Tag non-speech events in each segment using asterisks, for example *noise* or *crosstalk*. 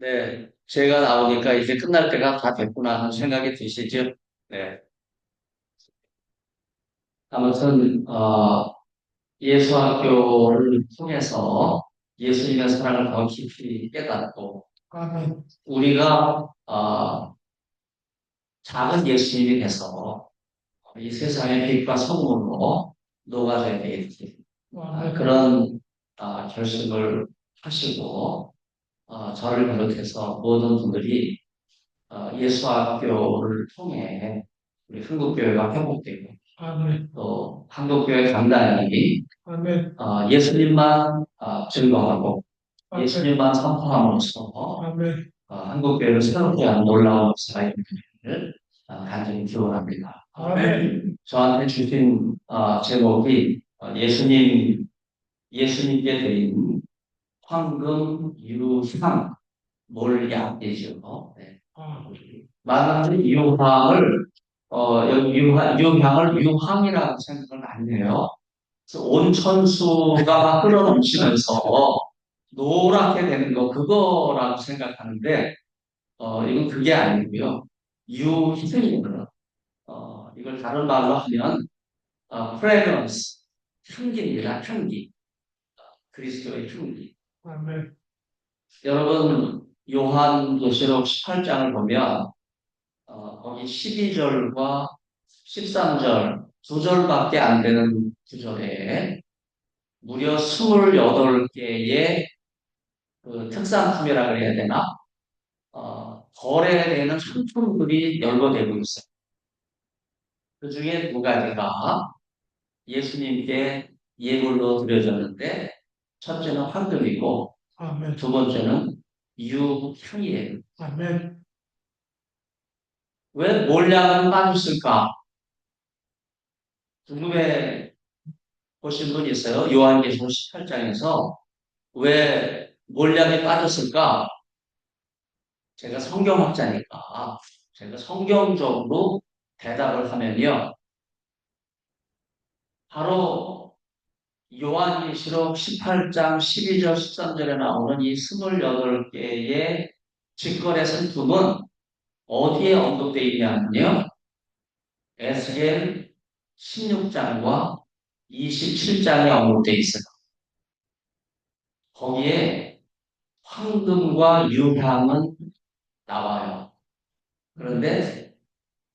네, 제가 나오니까 이제 끝날 때가 다 됐구나 하는 생각이 드시죠? 네. 아무튼, 어, 예수학교를 통해서 예수님의 사랑을 더 깊이 깨닫고. 우리가, 어, 작은 예수님이 돼서 이 세상의 빛과 소금으로 녹아져야 되겠지. 아. 그런 아, 결심을 하시고, 어, 저를 비롯해서 모든 분들이 어, 예수학교를 통해 우리 한국교회가 회복되고 아멘. 또 한국교회 강단이 아멘. 어, 예수님만 어, 증거하고 아멘. 예수님만 선포함으로써 아멘. 어, 한국교회를 새롭게 하는 놀라운 역사가 있기를 어, 간절히 기원합니다. 아멘. 저한테 주신 어, 제목이 어, 예수님 예수님께 드린 황금 유향 몰약이죠. 네. 많은 유황을 어, 여기 유황, 유향을 유황이라고 생각을 안 해요. 온천수가 흘러넘치면서 노랗게 되는 거 그거라고 생각하는데 어, 이건 그게 아니고요. 유향이거든요. 어, 이걸 다른 말로 하면 어, fragrance, 향기입니다. 향기. 그리스도의 향기. 아멘. 여러분 요한계시록 18장을 보면 어, 거기 12절과 13절 두 절밖에 안 되는 구절에 무려 28개의 그 특산품이라 그래야 되나? 어, 거래되는 상품들이 연거되고 있어요. 그 중에 두 가지가 예수님께 예물로 드려졌는데 첫째는 황금이고 아멘. 두 번째는 유향이에요. 아멘. 왜 몰량은 빠졌을까? 궁금해 보신 분 있어요? 요한계시록 18장에서 왜 몰량이 빠졌을까? 제가 성경학자니까 제가 성경적으로 대답을 하면요. 바로 요한계시록 18장 12절 13절에 나오는 이 28개의 직거래 상품은 어디에 언급되어 있냐면요. 에스겔 16장과 27장에 언급되어 있어요. 거기에 황금과 유향은 나와요. 그런데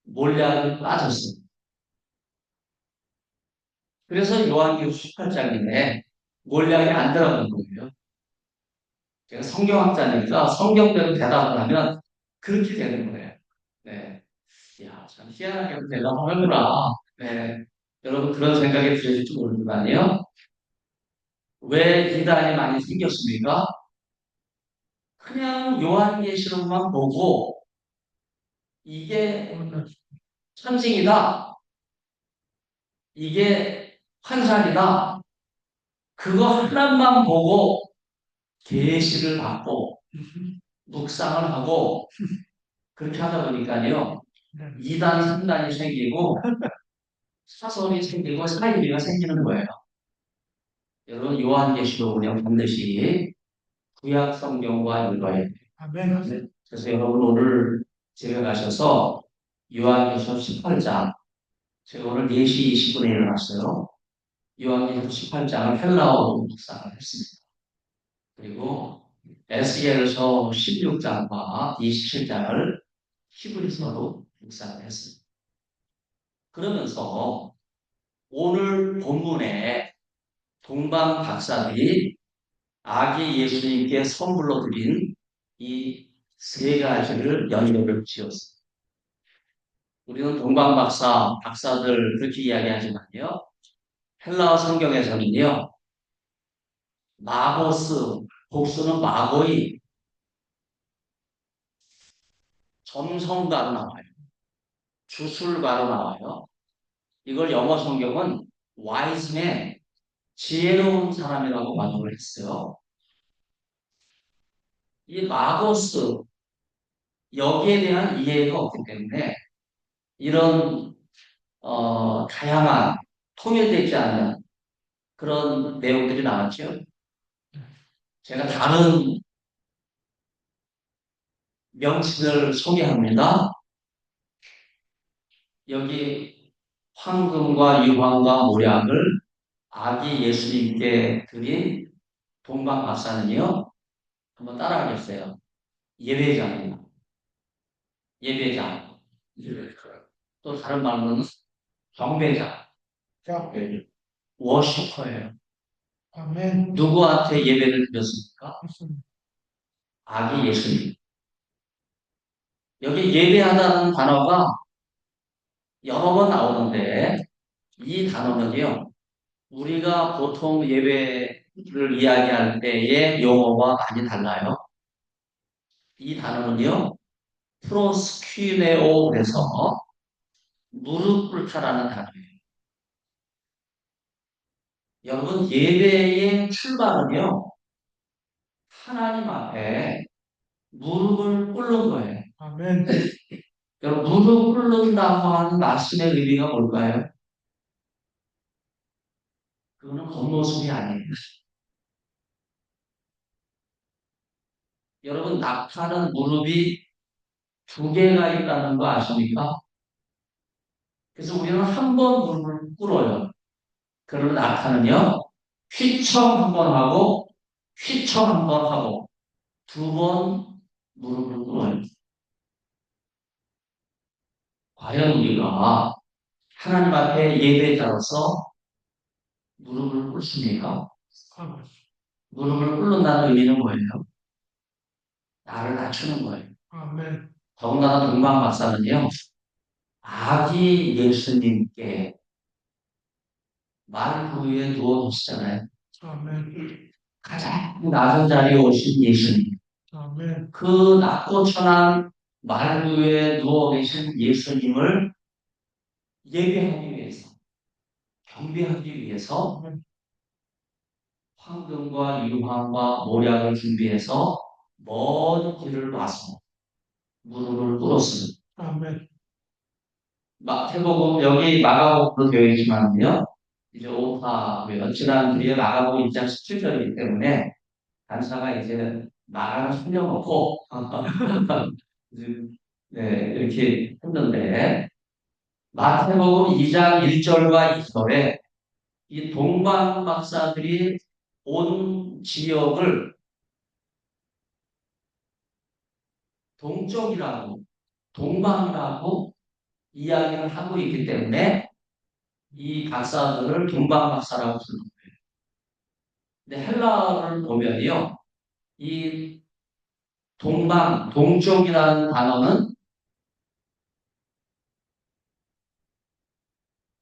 몰량이 빠졌어요. 그래서 요한계시록 18장인데 몰량이 안 들어간 거예요. 제가 성경학자니까 성경대로 대답을 하면 그렇게 되는 거예요. 네. 야, 참 희한하게 대답하는구나. 네. 여러분 그런 생각이 드실지 모르지만요. 왜 이단이 많이 생겼습니까? 그냥 요한계시록만 보고 이게 상징이다. 이게 환상이다. 그거 하나만 보고 계시를 받고 묵상을 하고 그렇게 하다 보니까요. 2단, 3단이 생기고 사설이 생기고 사이비가 생기는 거예요. 여러분 요한계시록은요 반드시 구약 성경과 돼요. 아멘. 그래서 여러분 오늘 집에 가셔서 요한계시록 18장 제가 오늘 4시 20분에 일어났어요. 요한계시록 18장을 헬라어로 묵상을 했습니다. 그리고 에스겔서 16장과 27장을 히브리서로 묵상을 했습니다. 그러면서 오늘 본문에 동방 박사들이 아기 예수님께 선물로 드린 이 세 가지를 연결을 지었습니다. 우리는 동방 박사, 박사들 그렇게 이야기하지만요. 헬라어 성경에서는요. 마고스, 복수는 마고이, 점성가로 나와요. 주술가로 나와요. 이걸 영어 성경은 wiseman, 지혜로운 사람이라고 번역을 했어요. 이 마고스, 여기에 대한 이해가 없기 때문에 이런 어, 다양한 통일되지 않는 그런 내용들이 나왔죠. 제가 다른 명칭을 소개합니다. 여기 황금과 유황과 모략을 아기 예수님께 드린 동방 박사는요, 한번 따라하겠어요. 예배자입니다. 예배자. 또 다른 말로는 경배자, 자, 워시퍼예요. 아멘. 누구한테 예배를 드렸습니까? 아기 예수님. 여기 예배하다는 단어가 여러 번 나오는데 이 단어는요, 우리가 보통 예배를 이야기할 때의 용어와 많이 달라요. 이 단어는요, 프로스퀴네오에서 무릎 꿇다라는 단어예요. 여러분, 예배의 출발은요, 하나님 앞에 무릎을 꿇는 거예요. 아멘. *laughs* 여러분, 무릎 꿇는다고 하는 말씀의 의미가 뭘까요? 그거는 겉모습이 아니에요. *laughs* 여러분, 낙타는 무릎이 두 개가 있다는 거 아십니까? 그래서 우리는 한 번 무릎을 꿇어요. 그러나 낙타는요, 휘청 한 번 하고, 휘청 한 번 하고, 두 번 무릎을 꿇어요. 과연 우리가 하나님 앞에 예배자로서 무릎을 꿇습니까? 무릎을 꿇는다는 의미는 뭐예요? 나를 낮추는 거예요. 아멘. 더군다나 동방 박사는요, 아기 예수님께 말 위에 누워놓으시잖아요. 아멘. 가장 낮은 자리에 오신 예수님. 아멘. 그 낮고 천한 말 위에 누워 계신 예수님을 예배하기 위해서, 경배하기 위해서 아멘. 황금과 유황과 모략을 준비해서 먼 길을 와서 무릎을 꿇었습니다. 아멘. 마태복음 여기 마가복음도 되어 있지만요. 이제 오파고요. 지난 뒤에 마가복음 2장 17절이기 때문에 간사가 이제 마가를 살려놓고 *laughs* 이제 네, 이렇게 했는데 마태복음 2장 1절과 2절에 이 동방 박사들이 온 지역을 동쪽이라고 동방이라고 이야기를 하고 있기 때문에 이 박사들을 동방 박사라고 부르는 거예요. 근데 헬라어를 보면요, 이 동방, 동쪽이라는 단어는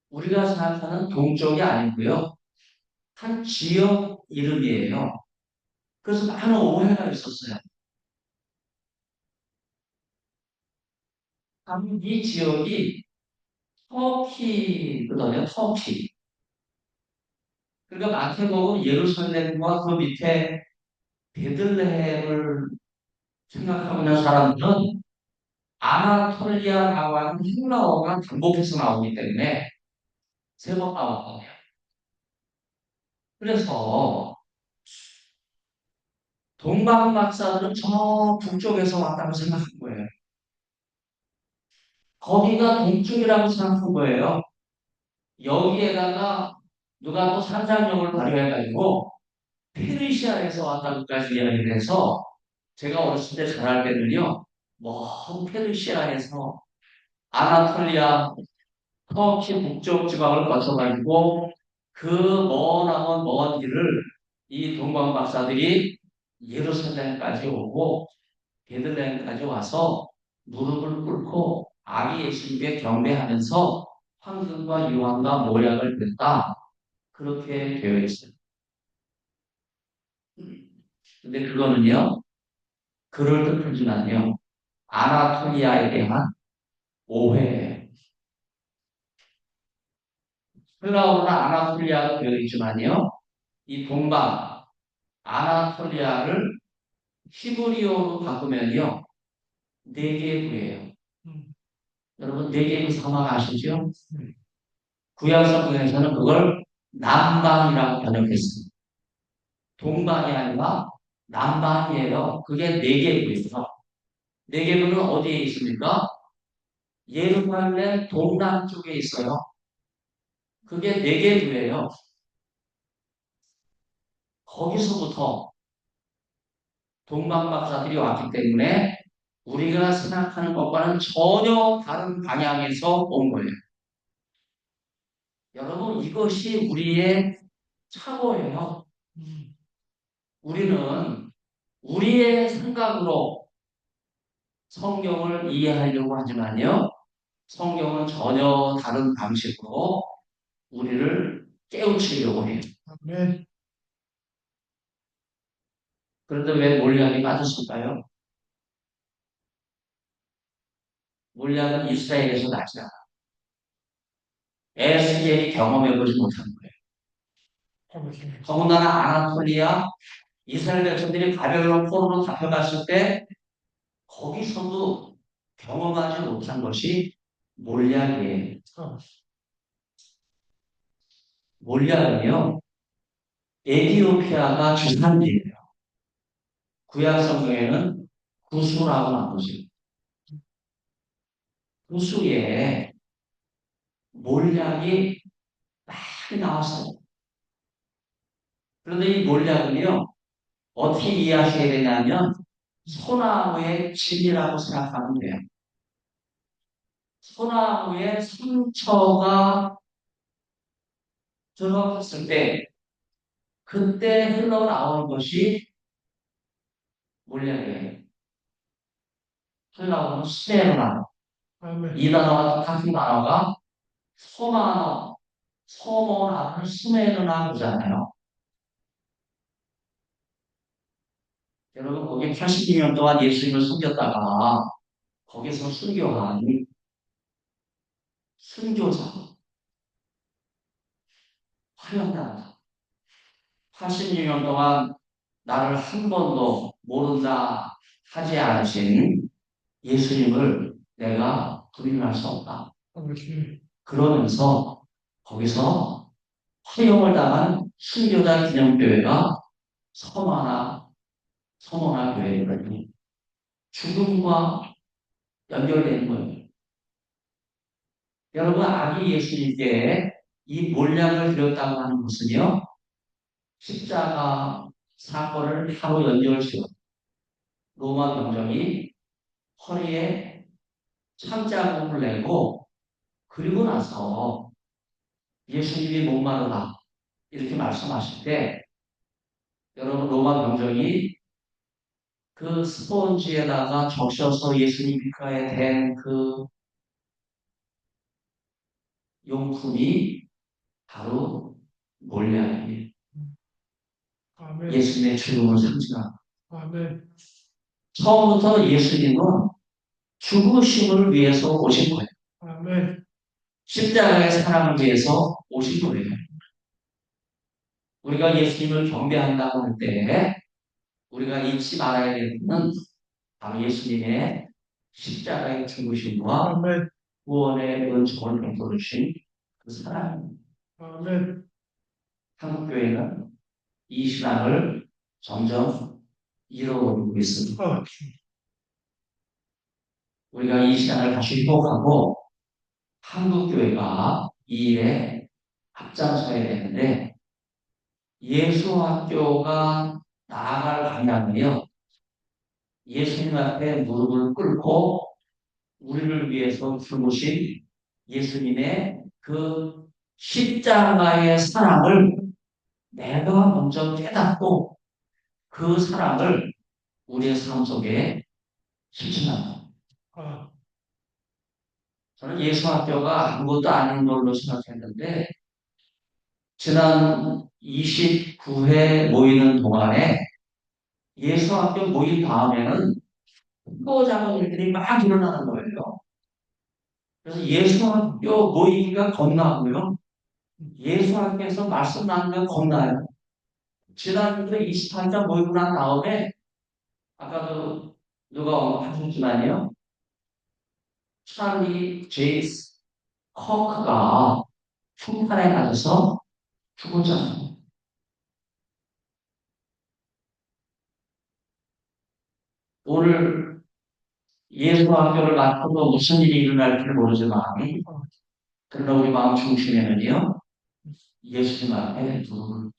우리가 생각하는 동쪽이 아니고요, 한 지역 이름이에요. 그래서 많은 오해가 있었어요. 이 지역이 터키거든요, 터키. 그러니까 마태복음 예루살렘과 그 밑에 베들레헴을 생각하고 있는 사람들은 아나톨리아라고 하는 헬라어가 반복해서 나오기 때문에 세 번 나왔거든요. 그래서 동방 박사들은 저 북쪽에서 왔다고 생각한 거예요. 거기가 동쪽이라고 생각한 거예요. 여기에다가 누가 또 상상력을 발휘해가지고 페르시아에서 왔다고까지 이야기를 해서 제가 어렸을 때 잘할 때는요, 먼 페르시아에서 아나톨리아, 터키 북쪽 지방을 거쳐가지고 그 머나먼 먼 길을 이 동방 박사들이 예루살렘까지 오고 베들레헴까지 와서 무릎을 꿇고 아기 예수님께 경배하면서 황금과 유황과 모략을 뺐다. 그렇게 되어 있어요. 근데 그거는요, 그럴 듯하지만요, 아나토리아에 대한 오해예요. 헬라어로는 아나톨리아가 되어 있지만요, 이 동방, 아나톨리아를 히브리어로 바꾸면요, 네 개의 구예요. 음. 여러분, 네 개의 사막 아시죠? 네. 구약 성경에서는 그걸 남방이라고 번역했습니다. 동방이 아니라 남방이에요. 그게 네 개고요. 네개부는 어디에 있습니까? 예루살렘 동남쪽에 있어요. 그게 네개부예요. 거기서부터 동방 박사들이 왔기 때문에 우리가 생각하는 것과는 전혀 다른 방향에서 온 거예요. 여러분, 이것이 우리의 착오예요. 음, 우리는 우리의 생각으로 성경을 이해하려고 하지만요. 성경은 전혀 다른 방식으로 우리를 깨우치려고 해요. 그런데 왜 몰약이 빠졌을까요? 몰약은 이스라엘에서 나지 않아. 에스겔이 경험해보지 못한 거예요. 더군다나 아나톨리아 이스라엘 백성들이 바벨론 포로로 잡혀갔을 때 거기서도 경험하지 못한 것이 몰약이에요. 아, 몰약은요, 에티오피아가 주산지예요. 구약 성경에는 구수라고 나오죠. 구수에 몰약이 많이 나왔어요. 그런데 이 몰약은요, 어떻게 이해하셔야 되냐면, 소나무의 진이라고 생각하면 돼요. 소나무의 상처가 들어갔을 때, 그때 흘러나오는 것이 몰약이에요. 흘러나오는 스테로나, 아멘. 이 단어와 같은 단어가 소만어, 소모나를 스메르나 그잖아요. 여러분, 거기 82년 동안 예수님을 숨겼다가 거기서 순교한 순교자, 화연다. 86년 동안 나를 한 번도 모른다 하지 않으신 예수님을 내가 부인할 수 없다. 그러면서 거기서 화형을 당한 순교자 기념교회가 서마나 서머나 교회거든요. 죽음과 연결되는 거예요. 여러분, 아기 예수님께 이 몰약을 드렸다고 하는 것은요, 십자가 사건을 하루 연결시켜 로마 병정이 허리에 참자국을 내고 그리고 나서 예수님이 목마르다 이렇게 말씀하실 때 여러분 로마 병정이 그 스폰지에다가 적셔서 예수님 빛가에 댄그 용품이 바로. 아멘. 예수님의 죽음을 상징합니다. 아멘. 처음부터 예수님은 죽으심을 위해서 오신 거예요. 아멘. 십자가의 사랑을 위해서 오신 거예요. 우리가 예수님을 경배한다고 할 때 우리가 잊지 말아야 되는 바로 예수님의 십자가의 죽으심과 아멘. 구원의 은총을 베풀어 주신 그 사랑입니다. 아멘. 한국 교회는 이 신앙을 점점 잃어버리고 있습니다. 아, 우리가 이 시간을 다시 회복하고 한국교회가 이 일에 앞장서야 되는데 예수학교가 나아갈 방향은요. 예수님 앞에 무릎을 꿇고 우리를 위해서 죽으신 예수님의 그 십자가의 사랑을 내가 먼저 깨닫고 그 사랑을 우리의 삶 속에 실천한다. 아, 저는 예수학교가 아무것도 아닌 걸로 생각했는데, 지난 29회 모이는 동안에 예수학교 모인 다음에는 크고 작은 일들이 막 일어나는 거예요. 그래서 예수학교 모이기가 겁나고요. 예수학교에서 말씀 나누면 겁나요. 지난주에 28장 모이고 난 다음에, 아까도 누가 언급하셨지만요. 찰리 제이스 커크가 풍판에 맞아서 죽었잖아요. 오늘 예수 학교를 맡아도 무슨 일이 일어날지 모르지만 그러나 우리 마음 중심에는요 예수님 앞에 꿇고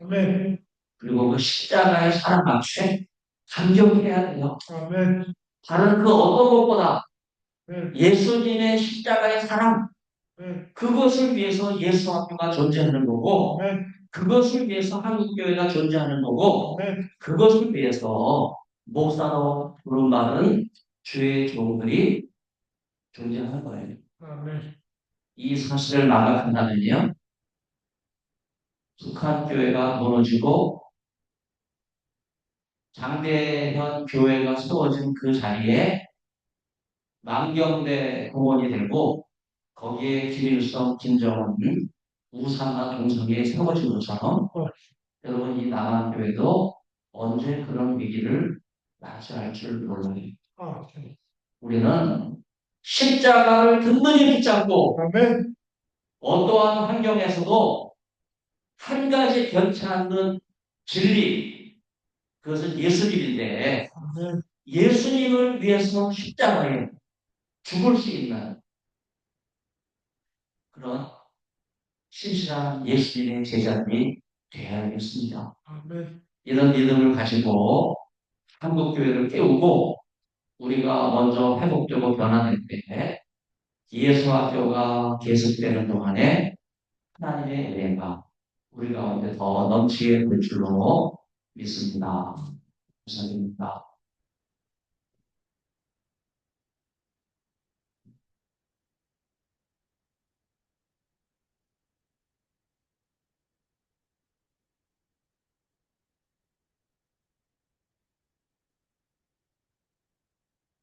아멘. 그리고 그 십자가의 사랑 앞에 감격해야 돼요. 아멘. 다른 그 어떤 것보다 네. 예수님의 십자가의 사랑 네. 그것을 위해서 예수 학교가 존재하는 거고. 그것을 위해서 한국교회가 존재하는 거고. 그것을 위해서 목사로 부른받은 주의 종들이 존재하는 거예요. 이 사실을 망각한다면요. 북한 교회가 무너지고 장대현 교회가 세워진 그 자리에 남경대 공원이 되고 거기에 김일성, 김정은, 우상과 동성이 세워진 것처럼 여러분 이 남한교회도 언제 그런 위기를 맞이할 줄 몰라요. 아멘. 우리는 십자가를 든든히 붙잡고. 어떠한 환경에서도 한 가지 변치 않는 진리, 그것은 예수님인데. 예수님을 위해서 십자가에 죽을 수 있는 그런 신실한 예수님의 제자들이 되어야겠습니다. 이런 믿음을 가지고 한국교회를 깨우고 우리가 먼저 회복되고 변화될 때 예수학교가 계속되는 동안에 하나님의 은혜가 우리 가운데 더 넘치게 될 줄로 믿습니다. 감사드립니다.